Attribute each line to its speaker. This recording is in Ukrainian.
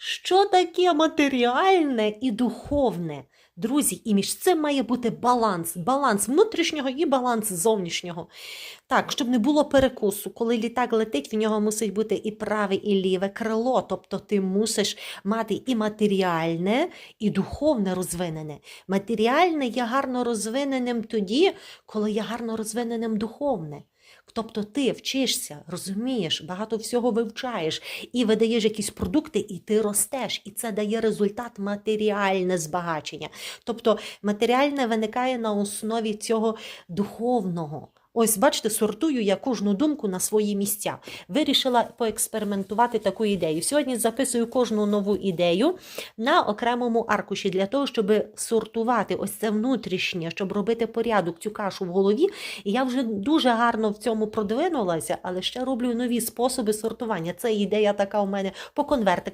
Speaker 1: Що таке матеріальне і духовне? Друзі, і між цим має бути баланс, баланс внутрішнього і баланс зовнішнього. Так, щоб не було перекусу, коли літак летить, в нього мусить бути і праве, і ліве крило. Тобто ти мусиш мати і матеріальне, і духовне розвинене. Матеріальне є гарно розвиненим тоді, коли є гарно розвиненим духовне. Тобто ти вчишся, розумієш, багато всього вивчаєш і видаєш якісь продукти, і ти ростеш, і це дає результат матеріальне збагачення. Тобто матеріальне виникає на основі цього духовного. Ось, бачите, сортую я кожну думку на свої місця. Вирішила поекспериментувати таку ідею. Сьогодні записую кожну нову ідею на окремому аркуші для того, щоб сортувати ось це внутрішнє, щоб робити порядок, цю кашу в голові. І я вже дуже гарно в цьому продвинулася, але ще роблю нові способи сортування. Це ідея така у мене по конвертиках.